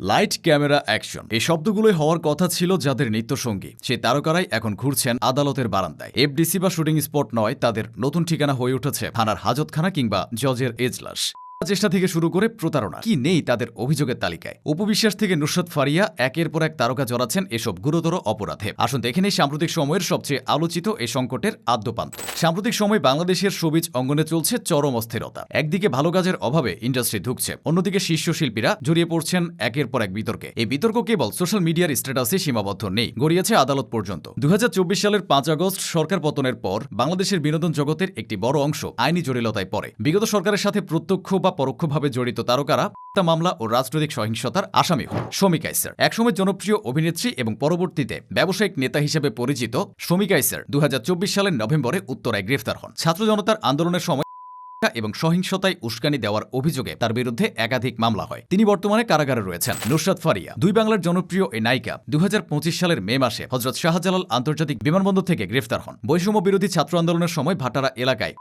Light camera action এই শব্দগুলোই হওয়ার কথা ছিল যাদের নিত্যসঙ্গী। সেই তারকারাই এখন ঘুরছেন আদালতের বারান্দায়। এফডিসি বা শুটিং স্পট নয়, তাদের নতুন ঠিকানা হয়ে উঠেছে থানার হাজতখানা কিংবা জজের এজলাস। চেষ্টা থেকে শুরু করে প্রতারণা। কি নেই তাদের অভিযোগের তালিকায়? উপবিশ্বাস থেকে নুসরত ফারিয়া একের পর এক তারকা জড়াচ্ছেন এসব গুরুতর অপরাধে। আসুন দেখে নেই সাম্প্রতিক সময়ের সবচেয়ে আলোচিত এই সংকটের আদ্যপান্ত। সাম্প্রতিক সময় বাংলাদেশের সবিজ অঙ্গনে চলছে চরম অস্থিরতা। একদিকে ভালো কাজের অভাবে ইন্ডাস্ট্রি ঢুকছে অন্যদিকে শীর্ষ শিল্পীরা জড়িয়ে পড়ছেন একের পর এক বিতর্কে। এই বিতর্ক কেবল সোশ্যাল মিডিয়ার স্ট্যাটাসে সীমাবদ্ধ নেই, গড়িয়েছে আদালত পর্যন্ত। দু হাজার চব্বিশ সালের পাঁচ আগস্ট সরকার পতনের পর বাংলাদেশের বিনোদন জগতের একটি বড় অংশ আইনি জটিলতায় পড়ে। বিগত সরকারের সাথে প্রত্যক্ষ বা পরোক্ষভাবে জড়িত তারকারা হত্যা মামলা ও রাজনৈতিক সহিংসতার আসামি হন। শমিকা ইসার একসময় জনপ্রিয় অভিনেত্রী এবং পরবর্তীতে ব্যবসায়িক নেতা হিসেবে পরিচিত শমিকা ইসার দু সালের নভেম্বরে উত্তরায় গ্রেফতার হন। ছাত্র জনতার আন্দোলনের সময় এবং সহিংসতায় উস্কানি দেওয়ার অভিযোগে তার বিরুদ্ধে একাধিক মামলা হয়। তিনি বর্তমানে কারাগারে রয়েছেন। নুসরাত ফারিয়া, দুই বাংলার জনপ্রিয় এই নায়িকা দু হাজার পঁচিশ সালের মে মাসে হজরত শাহজালাল আন্তর্জাতিক বিমানবন্দর থেকে গ্রেফতার হন। বৈষম্য বিরোধী ছাত্র আন্দোলনের সময় ভাটারা এলাকায়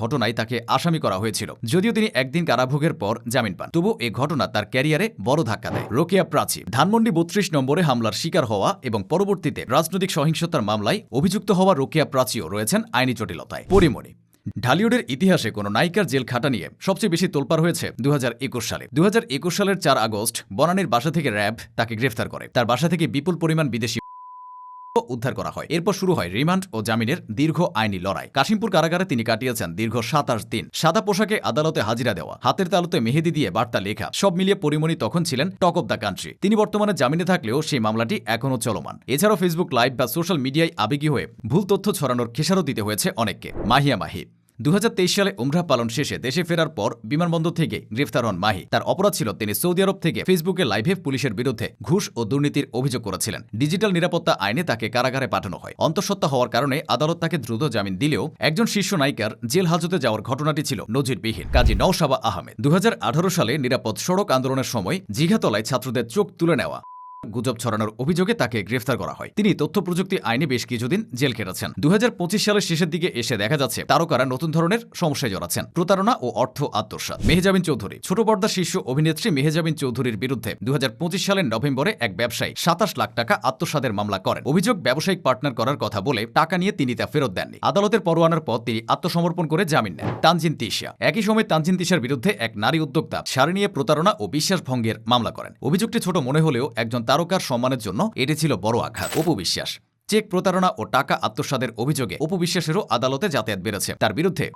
ঘটনায় তাকে আসামি করা হয়েছিল। যদিও তিনি একদিন কারাভোগের পর জামিন পান। তবু এই ঘটনা তার ক্যারিয়ারে বড় ধাক্কা দেয়। রোকেয়া প্রাচী। ধানমন্ডি বত্রিশ নম্বরে হামলার শিকার হওয়া এবং পরবর্তীতে রাজনৈতিক সহিংসতার মামলায় অভিযুক্ত হওয়া রোকেয়া প্রাচীও রয়েছেন আইনি জটিলতায়। পরিমণি। ঢালিউডের ইতিহাসে কোনো নায়িকার জেল খাটা নিয়ে সবচেয়ে বেশি তোলপার হয়েছে দু হাজার একুশ সালে। দুই হাজার একুশ সালের চার আগস্ট বনানীর বাসা থেকে র্যাব তাকে গ্রেফতার করে। তার বাসা থেকে বিপুল পরিমাণ বিদেশি উদ্ধার করা হয়। এরপর শুরু হয় রিমান্ড ও জামিনের দীর্ঘ আইনি লড়াই। কাশিমপুর কারাগারে তিনি কাটিয়েছেন দীর্ঘ সাতাশ দিন। সাদা পোশাকে আদালতে হাজিরা দেওয়া, হাতের তালুতে মেহেদি দিয়ে বার্তা লেখা, সব মিলিয়ে পরিমণি তখন ছিলেন টক অব দ্য কান্ট্রি। তিনি বর্তমানে জামিনে থাকলেও সেই মামলাটি এখনও চলমান। এছাড়াও ফেসবুক লাইভ বা সোশ্যাল মিডিয়ায় আবেগী হয়ে ভুল তথ্য ছড়ানোর খেসারও দিতে হয়েছে অনেককে। মাহিয়া মাহি। দু হাজার তেইশ সালে উমরা পালন শেষে দেশে ফেরার পর বিমানবন্দর থেকে গ্রেফতার হন মাহি। তার অপরাধ ছিল তিনি সৌদি আরব থেকে ফেসবুকে লাইভে পুলিশের বিরুদ্ধে ঘুষ ও দুর্নীতির অভিযোগ করেছিলেন। ডিজিটাল নিরাপত্তা আইনে তাকে কারাগারে পাঠানো হয়। অন্তঃসত্ত্বা হওয়ার কারণে আদালত তাকে দ্রুত জামিন দিলেও একজন শীর্ষ নায়িকার জেল হাজতে যাওয়ার ঘটনাটি ছিল নজিরবিহীন। কাজী নওশাবা আহমেদ দু হাজার আঠারো সালে নিরাপদ সড়ক আন্দোলনের সময় জিঘাতলায় ছাত্রদের চোখ তুলে নেওয়া। গুজব ছড়ানোর অভিযোগে তাকে গ্রেফতার করা হয়। তিনি তথ্য প্রযুক্তি আইনে বেশ কিছুদিন জেল কেটেছেন দু সালের শেষের দিকে এসে দেখা যাচ্ছে, তারকারা নতুন ধরনের সমস্যায় জড়াচ্ছেন। প্রতারণা ও অর্থ আত্মসাৎ। মেহেজাবিন চৌধুরী। ছোট পর্দার শীর্ষ অভিনেত্রী মেহেজাবিন চৌধুরীর বিরুদ্ধে দু সালের নভেম্বরে এক ব্যবসায়ী সাতাশ লাখ টাকা আত্মসাদের মামলা করেন। অভিযোগ ব্যবসায়িক পার্টনার করার কথা বলে টাকা নিয়ে তিনি তা ফেরত দেননি। আদালতের পরোয়ানার পর তিনি আত্মসমর্পণ করে জামিন নেন। তানজিন তিশা। একই সময় তানজিন তিশার বিরুদ্ধে এক নারী উদ্যোক্তা সারি নিয়ে প্রতারণা ও বিশ্বাসভঙ্গের মামলা করেন। অভিযোগটি ছোট মনে হলেও একজন তারকার সম্মানের জন্য এটি ছিল বড় আঘাত। অপবিশ্বাস চেক প্রতারণা ও টাকা আত্মসাদের অভিযোগে অপবিশ্বাসেরও আদালতে যাতায়াত বেড়েছে। তার বিরুদ্ধে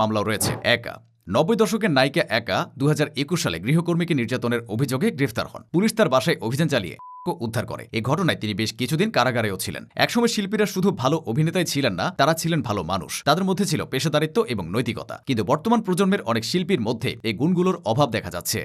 মামলাও রয়েছে। একা, নব্বই দশকের নায়িকা একা দু হাজার একুশ সালে গৃহকর্মীকে নির্যাতনের অভিযোগে গ্রেফতার হন। পুলিশ তার বাসায় অভিযান চালিয়ে উদ্ধার করে। এই ঘটনায় তিনি বেশ কিছুদিন কারাগারেও ছিলেন। একসময় শিল্পীরা শুধু ভালো অভিনেতাই ছিলেন না, তারা ছিলেন ভালো মানুষ। তাদের মধ্যে ছিল পেশাদারিত্ব এবং নৈতিকতা। কিন্তু বর্তমান প্রজন্মের অনেক শিল্পীর মধ্যে এই গুণগুলোর অভাব দেখা যাচ্ছে।